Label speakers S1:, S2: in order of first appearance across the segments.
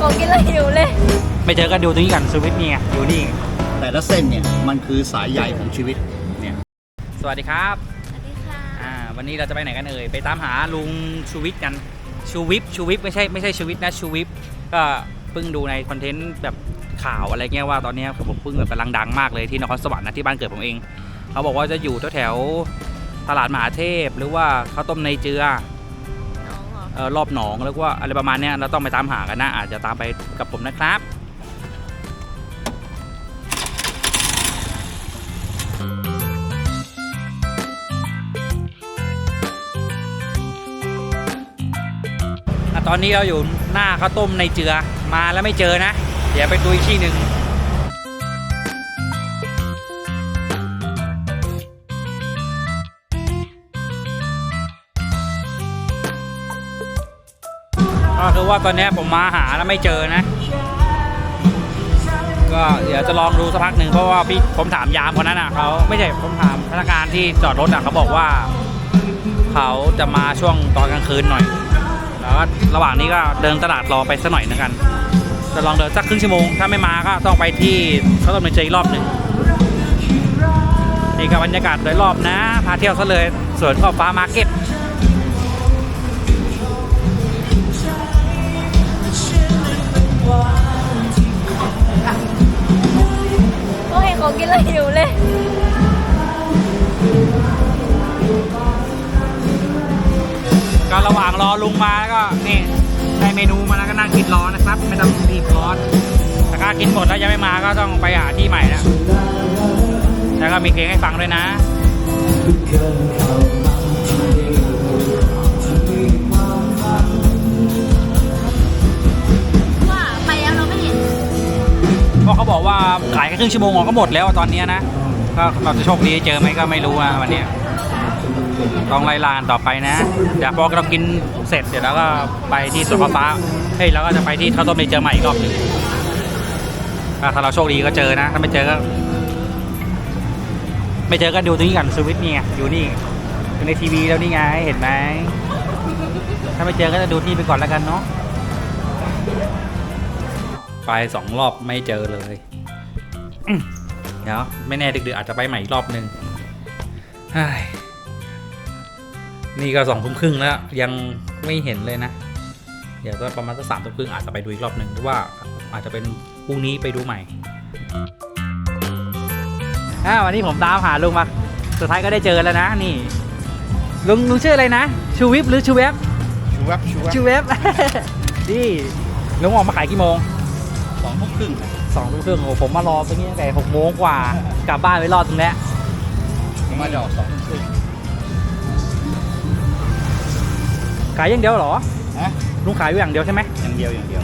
S1: ของกินแล้วหิวเลย
S2: ไม่เจอก็ดูตรงนี้กันสวิตนี่ไงอยู่นี่
S3: แต่ละเส้นเนี่ยมันคือสายใยของชีวิตเนี่ย
S2: สวัสดีครับ
S1: สวัสดีค่ะ
S2: อ่าวันนี้เราจะไปไหนกันเอ่ยไปตามหาลุงชูวิทย์กันชูวิทย์ชูวิทย์ไม่ใช่ไม่ใช่ชูวิทย์นะชูวิทย์ก็เพิ่งดูในคอนเทนต์แบบข่าวอะไรเงี้ยว่าตอนเนี้ยผมเพิ่งแบบกำลังดังมากเลยที่นครสวรรค์นะที่บ้านเกิดผมเอง เขาบอกว่าจะอยู่แถวๆตลาดมหาเทพ หรือว่าข้าวต้มในเจือ
S1: น้องเห รอ
S2: บหนองหรือว่าอะไรประมาณนี้เราต้องไปตามหากันนะ อาจจะตามไปกับผมนะครับตอนนี้เราอยู่หน้าข้าวต้มในเจือมาแล้วไม่เจอนะ เดี๋ยวไปดูอีกที่หนึ่ง ก็คือว่าตอนนี้ผมมาหาแล้วไม่เจอนะ ก็เดี๋ยวจะลองดูสักพักหนึ่งเพราะว่าพี่ผมถามยามคนนั้นอะเขาไม่ใช่ผมถามพนักงานที่จอดรถอะเขาบอกว่าเขาจะมาช่วงตอนกลางคืนหน่อย แล้วระหว่างนี้ก็เดินตลาดรอไปสักหน่อยนึงกันจะลองเดินสักครึ่งชั่วโมง ถ้าไม่มาก็ต้องไปที่เขาต้องเป็นเจออีกรอบหนึ่งนี่กับบรรยากาศโดยรอบนะ พาเที่ยวซะเลยสวนขอบฟ้ามาร์เก็ต
S1: ของกินแล้วหิวเลย
S2: ก็ระหว่างรอลุงมาแล้วก็นี่ได้เมนูมาแล้วก็นั่งกินร้อนะครับ ไม่ต้องรีบร้อน แต่ถ้ากินหมดแล้วยังไม่มาก็ต้องไปหาที่ใหม่แล้วแล้วก็มีเพลงให้ฟังด้วยนะ ค่ครึ่งชั่วโมงก็หมดแล้วตอนเนี้ยนะก็เราจะโชคดีเจอไหมก็ไม่รู้นะวันเนี้ยต้องไล่ลานต่อไปนะเดี๋ยวพอเรากินเสร็จเดี๋ยวเราก็ไปที่สวนฟ้าเฮ้ยเราก็จะไปที่ข้าวต้มในเจอใหม่อีกรอบหนึ่งก็ถ้าเราโชคดีก็เจอนะถ้าไม่เจอก็ ไม่เจอก็ดูตรงนี้กันสวิตนี่ไงอยู่นี่อยู่ในทีวีแล้วนี่ไงเห็นไหมถ้าไม่เจอก็จะดูที่ไปก่อนแล้วกันเนาะไปสองรอบไม่เจอเลยอืม เดี๋ยวไม่แน่ดึกๆอาจจะไปใหม่อีกรอบหนึ่งเฮ้ยนี่ก็สองทุ่มครึ่งแล้วยังไม่เห็นเลยนะ เดี๋ยวก็ประมาณสักสามทุ่มครึ่งอาจจะไปดูอีกรอบหนึ่งหรือว่าอาจจะเป็นพรุ่งนี้ไปดูใหม่อ่าวันนี้ผมตามหาลุงมาสุดท้ายก็ได้เจอแล้วนะนี่ลุงลุงชื่ออะไรนะ ชูวิบหรือชูเวฟ
S3: ชูวับชูวับ
S2: ชูเวฟนี่ลุงออกมาขายกี่โมง
S3: สองทุ่มครึ่ง
S2: สองทุ่มครึ่งโอ้ผมมารอตรงนี้ตั้งแต่หกโมงกว่ากลับบ้านไปรอดตรงเนี้ย
S3: ผมมาจะออกสองทุ่มครึ่ง
S2: ขายอย่างเดียวเหรอ
S3: ฮะ
S2: ลุงขายอยู่อย่างเดียวใช่ไหม
S3: อย่างเดียวอย่างเดียว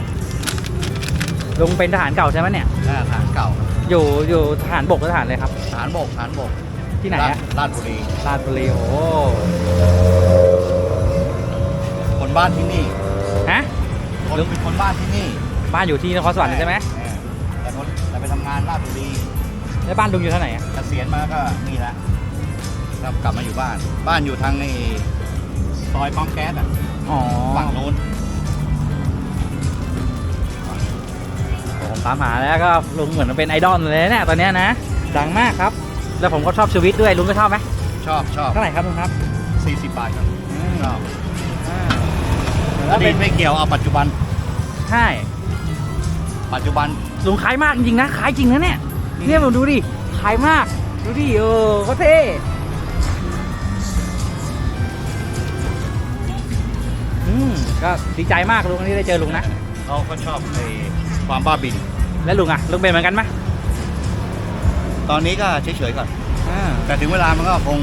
S2: ลุงเป็นทหารเก่าใช่ไหมเนี่ย
S3: หน้าฐานเก่า
S2: อยู่อยู่ทหารบกหรือทหารเลยครับ
S3: ฐานบกฐานบก
S2: ที่ไหนอะ
S3: ราชบุรี
S2: ราชบุรีโอ้โห
S3: คนบ้านที่นี่
S2: ฮะ
S3: คนเป็นคนบ้านที่นี่
S2: บ้านอยู่ที่นครสวรรค์ใช่ไหม
S3: เออแต่คนแต่ไปทำงานราชบุรี
S2: แล้วบ้านลุงอยู่ที่ไหนอะ
S3: เกษียณมาก็นี่แหละครับกลับมาอยู่บ้าน บ้านอยู่ทางในซอยปั๊มแก๊สอะ
S2: อ๋อ
S3: ฝั่งโน้น
S2: ผมตามหาแล้วก็ลุงเหมือนเป็นไอดอลเลยเนี่ยตอนเนี้ยนะดังมากครับ แล้วผมก็ชอบชีวิตด้วยลุงก็ชอบไหม
S3: ชอบชอบ
S2: เท่าไหร่ครับลุงครับ
S3: 40บาทครับชอบ
S2: อ่า
S3: แล้
S2: แล้วว
S3: เป็
S2: เป็นน
S3: ไม่เกี่ยวเอาปัจจุบัน
S2: ใช่
S3: ปัจจุบัน
S2: ลุงขายมากจริงๆนะขายจริงนะเนี่ยเนี่ยผมดูดิขายมาก ดูดิเออเขาเท่อืมก็ดีใจมากลุงที่ได้เจอลุงนะ
S3: เขาก็ชอบในความบ้าบิน
S2: แล้วลุงอะลุงเป็นเหมือนกันไหม
S3: ตอนนี้ก็เฉยๆก่อน
S2: อ่า
S3: แต่ถึงเวลามันก็คง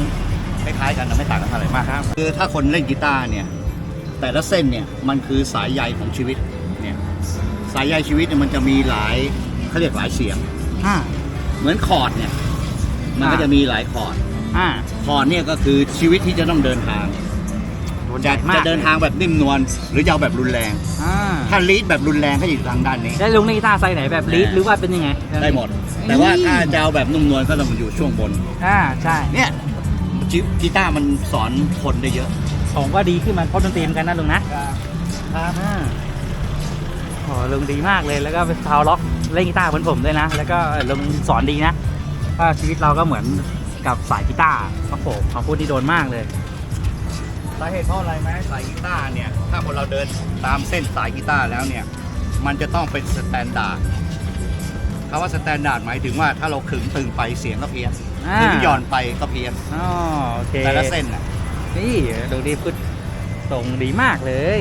S3: คล้ายๆกันนะไม่ต่างกันเท่าไหร่มาก
S2: ครับ
S3: คือถ้าคนเล่นกีตาร์เนี่ย แต่ละเส้นเนี่ย มันคือสายใยของชีวิตเนี่ย สายใยชีวิตเนี่ยมันจะมีหลายเขาเรียกหลายเสียง
S2: อ่า
S3: เหมือนคอร์ดเนี่ย มันก็
S2: อ่า
S3: จะมีหลายคอร์ด
S2: อ่า
S3: คอร์ดเนี่ยก็คือชีวิตที่จะต้องเดินทางจะจะเดินทางแบบนิ่มนวลหรือจะเอาแบบรุนแรง
S2: อ่า
S3: ถ้าลีดแบบรุนแรงก็อยู่ทางด้านนี้
S2: แล้วลุงในกีตาร์ไซส์ไหนแบบลีดหรือว่าเป็นยังไง
S3: ได้หมด แต่ว่าถ้าจะเอาแบบนุ่มนวลก็ต้องอยู่ช่วงบน
S2: อ่าใช่
S3: เนี่ยจิกีตาร์มันสอนคนได้เยอะ
S2: ผมก็ดีขึ้นมาเพราะดนตรีเหมือนกันนะลุงนะ
S3: ครับ
S2: อ่า โอ้ลุงดีมากเลยแล้วก็เป็นชาวล็อกเล่นกีตาร์เหมือนผมด้วยนะ แล้วก็ลุงสอนดีนะว่าชีวิตเราก็เหมือนกับสายกีตาร์ครับผมคำพูดที่โดนมากเลย
S3: สาเหตุเพราะอะไรไหมสายกีตาร์เนี่ยถ้าคนเราเดินตามเส้นสายกีตาร์แล้วเนี่ยมันจะต้องเป็นสแตนดาร์ดคำว่าสแตนดาร์ดหมายถึงว่าถ้าเราขึงตึงไปเสียงก็เพี้ยน
S2: อ่า
S3: หรือหย่อนไปก็เพี้ยน
S2: อ๋อโอเค
S3: แต่ละเส้นน่ะ
S2: นี่ดูดีพูดตรงดีมากเลย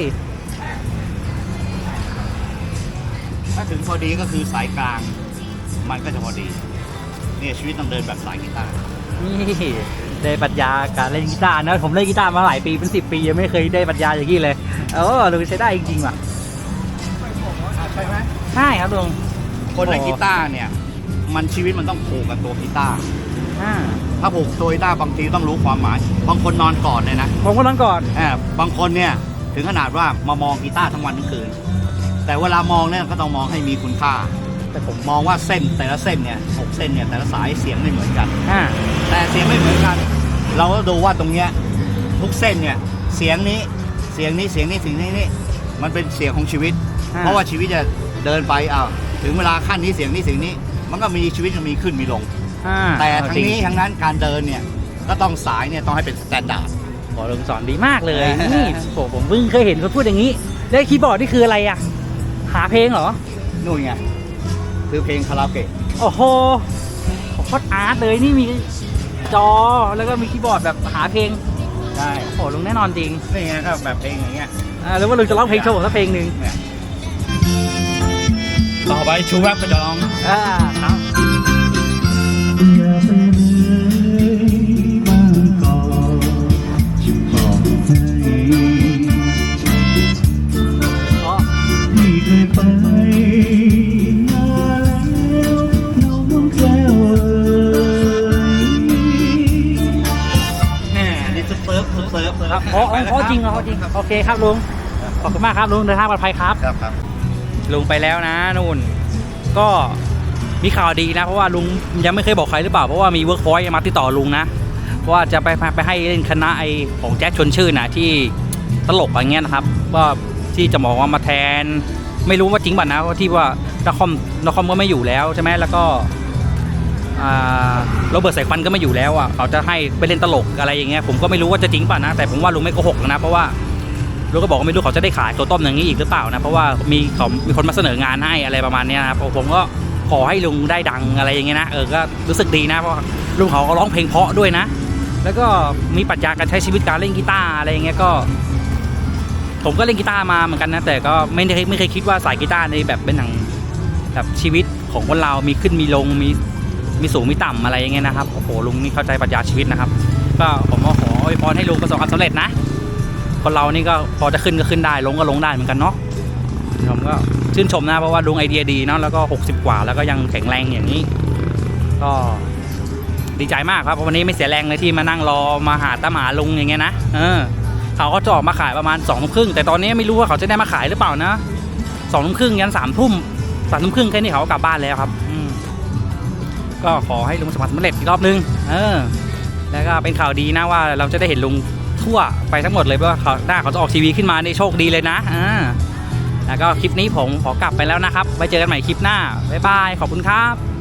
S3: ถ้าถึงพอดีก็คือสายกลาง มันก็จะพอดีเนี่ยชีวิตต้องเดินแบบสายกีตาร์
S2: นี่ได้ปรัชญาการเล่นกีตาร์นะผมเล่นกีตาร์มาหลายปีเป็นสิบปียังไม่เคยได้ปรัชญาอย่างนี้เลยเออลุงใช้ได้จริงๆว่ะ
S3: ใช่ไหม
S2: ใช่ครับลุง
S3: คนเล่น
S2: โอ้
S3: กีตาร์เนี่ยมันชีวิตมันต้องผูกกับตัวกีตาร์
S2: อ่า
S3: ถ้าผูกตัวกีตาร์บางทีต้องรู้ความหมาย บางคนนอนก่อนเลยนะ
S2: ผมก็ต้องก่อน
S3: แอบบางคนเนี่ยถึงขนาดว่ามามองกีตาร์ทั้งวันทั้งคืน แต่เวลามองเนี่ยก็ต้องมองให้มีคุณค่า แต่ผมมองว่าเส้นแต่ละเส้นเนี่ยหกเส้นเนี่ยแต่ละสายเสียงไม่เหมือนกัน
S2: อ่า
S3: แต่เสียงไม่เหมือนกัน เราก็ดูว่าตรงเนี้ยทุกเส้นเนี่ยเสียงนี้เสียงนี้เสียงนี้เสียงนี้นี่มันเป็นเสียงของชีวิต
S2: อ่า
S3: เพราะว่าชีวิตจะเดินไปอ้าวถึงเวลาขั้นนี้เสียงนี้เสียงนี้ มันก็มีชีวิตมันมีขึ้นมีลง
S2: อ่า
S3: แต่ทั้ง
S2: จริ
S3: นี้ทั้งนั้นการเดินเนี่ยก็ต้องสายเนี่ยต้องให้เป็นสแตนดาร์ด
S2: โอ้ลุงสอนดีมากเลย
S3: เออ
S2: นี่โอ้ผมเพิ่งเคยเห็นเขาพูดอย่างนี้ แล้วคีย์บอร์ดนี่คืออะไรอะ หาเพลงเหรอ
S3: นู่นไงคือเพลงคาราโอเกะ
S2: โอ้โหโคตรอาร์ตเลยนี่มีจอแล้วก็มีคีย์บอร์ดแบบหาเพลง
S3: ได้
S2: โอ้ลุงแน่นอนจริง
S3: นี่ไงก็แบบเพลงอย่างเงี้ย
S2: อ่าแล้วว่าลุงจะร้องเพลงโชว์ผมสักเพลงหนึ่ง
S3: เนี่ยต่อไปชูแวบก็จะร้อง
S2: อ่าครับ
S4: อย่า
S3: ซิร์ฟ
S2: ครับเพราะเพราะจริงเหรอเพราะจริงโอเคครับลุงขอบคุณมากครับลุงเดินทางปลอดภัยครับ
S3: ครับครับ
S2: ลุงไปแล้วนะนู่น ก็มีข่าวดีนะ เพราะว่าลุงยังไม่เคยบอกใครหรือเปล่า เพราะว่ามีเวิร์กพอยต์มาติดต่อลุงนะ ว่าจะไปไปให้เล่นคณะไอของแจ็คชวนชื่นนะที่ตลกอะไรเงี้ยนะครับ ว่าที่จะบอกว่ามาแทน ไม่รู้ว่าจริงป่ะนะว่าที่ว่านักคอมนักคอมก็ไม่อยู่แล้วใช่ไหมแล้วก็อ่า โรเบิร์ตสายควันก็ไม่อยู่แล้วอะเขาจะให้ไปเล่นตลกอะไรอย่างเงี้ยผมก็ไม่รู้ว่าจะจริงป่ะนะแต่ผมว่าลุงไม่โกหกนะเพราะว่าลุงก็บอกว่าไม่รู้เขาจะได้ขายตัวต้มอย่างนี้อีกหรือเปล่านะเพราะว่ามีเขามีคนมาเสนองานให้อะไรประมาณเนี้ยนะครับผมก็ขอให้ลุงได้ดังอะไรอย่างเงี้ยนะเออก็รู้สึกดีนะเพราะลุงเขาก็ร้องเพลงเพราะด้วยนะ แล้วก็มีปรัชญาการใช้ชีวิตการเล่นกีตาร์อะไรอย่างเงี้ยก็ผมก็เล่นกีตาร์มาเหมือนกันนะแต่ก็ไม่ได้ไม่เคยคิดว่าสายกีตาร์ในแบบเป็นหนังแบบชีวิตของคนเรามีขึ้นมีลงมี มีสูงมีต่ำอะไรอย่างเงี้ยนะครับ โอ้โหลุงนี่เข้าใจปรัชญาชีวิตนะครับ ก็ผมก็ขออวยพรให้ลุงประสบความสำเร็จนะ คนเรานี่ก็พอจะขึ้นก็ขึ้นได้ ลงก็ลงได้เหมือนกันเนาะ ผมก็ชื่นชมนะเพราะว่าลุงไอเดียดีเนาะ แล้วก็ 60 กว่าแล้วก็ยังแข็งแรงอย่างนี้ ก็ดีใจมากครับ เพราะวันนี้ไม่เสียแรงเลยที่มานั่งรอมาหาตาหมาลุงอย่างเงี้ยนะ เออ เขาก็จะออกมาขายประมาณ2องทุ่มครึ่งแต่ตอนนี้ไม่รู้ว่าเขาจะได้มาขายหรือเปล่านะสองทุ่มครึ่งยันสามทุ่มสามทุ่มครึ่งแค่นี้เขาก็กลับบ้านแล้วครับ ก็ขอให้ลุงประสบความสำเร็จอีกรอบนึง เออ แล้วก็เป็นข่าวดีนะว่าเราจะได้เห็นลุงทั่วไปทั้งหมดเลยเพราะว่าเขาหน้าเขาจะออกทีวีขึ้นมาในโชคดีเลยนะอ่าแล้วก็คลิปนี้ผมขอกลับไปแล้วนะครับไว้เจอกันใหม่คลิปหน้าบ๊ายบายขอบคุณครับ